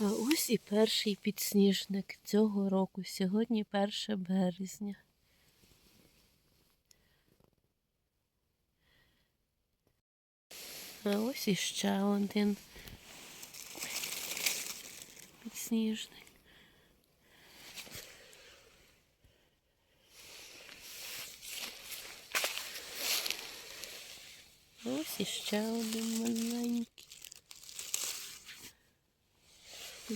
А ось і перший підсніжник цього року. Сьогодні 1 березня. А ось іще один підсніжник. Ось іще один маленький.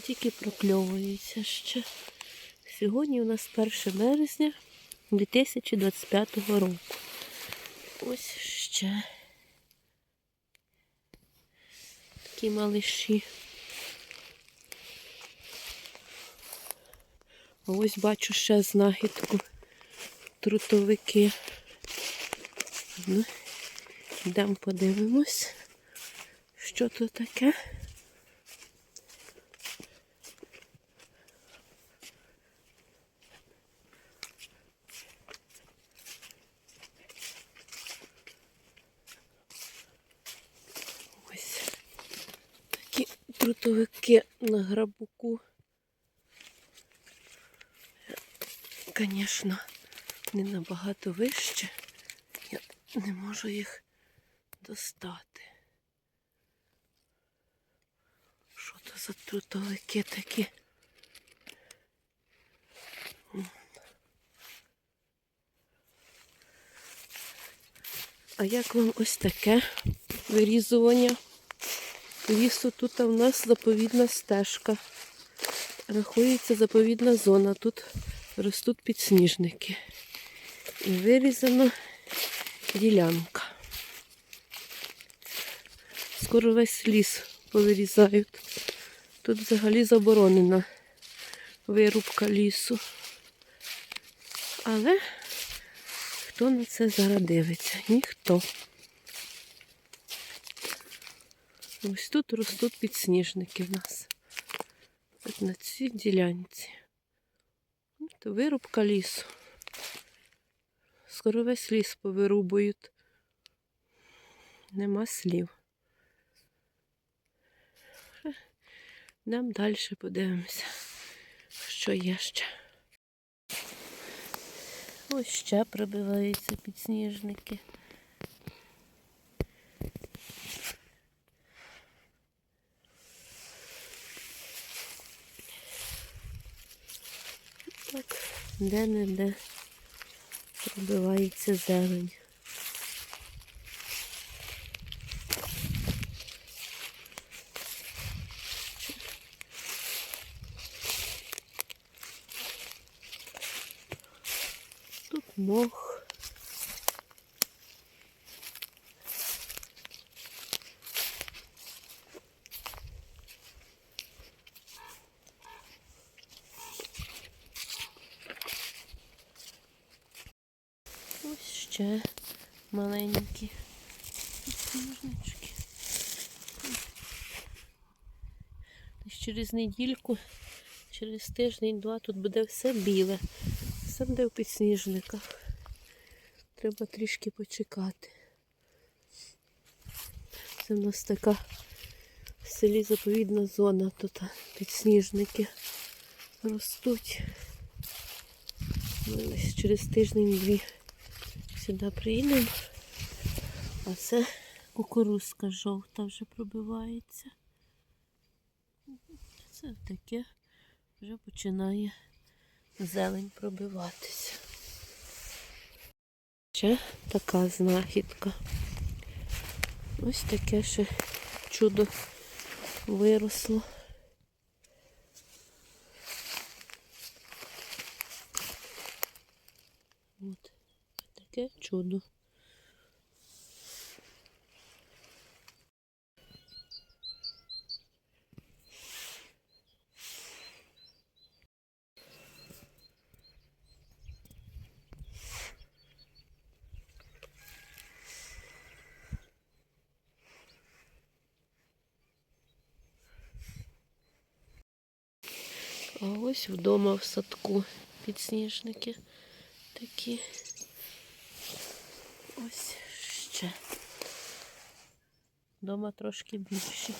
Тільки прокльовується ще. Сьогодні у нас 1 березня 2025 року. Ось ще такі малиші. Ось бачу ще знахідку. Трутовики. Ну, йдемо подивимось, що тут таке. Ось трутовики на грабуку. Звісно, не набагато вище. Я не можу їх достати. Що то за трутовики такі? А як вам ось таке вирізування? Лісу тут у нас заповідна стежка. Рахується заповідна зона. Тут ростуть підсніжники. І вирізана ділянка. Скоро весь ліс повирізають. Тут взагалі заборонена вирубка лісу. Але хто на це зараз дивиться? Ніхто. Ось тут ростуть підсніжники в нас. От на цій ділянці. От вирубка лісу. Скоро весь ліс повирубують. Нема слів. Нам далі подивимося, що є ще. Ось ще пробиваються підсніжники. Так, де-не-де пробивається зелень. Тут мох. Ось ще маленькі. Десь через недільку, через тиждень-два тут буде все біле. Все буде в підсніжниках. Треба трішки почекати. Це в нас така в селі заповідна зона. Тут підсніжники ростуть. Ось через тиждень-дві сюди приїдемо. А це кукурузка жовта вже пробивається. Це таке вже починає зелень пробиватися. Ще така знахідка. Ось таке ще чудо виросло. От таке чудо. А ось вдома в садку підсніжники такі. Ось ще. Дома трошки більші.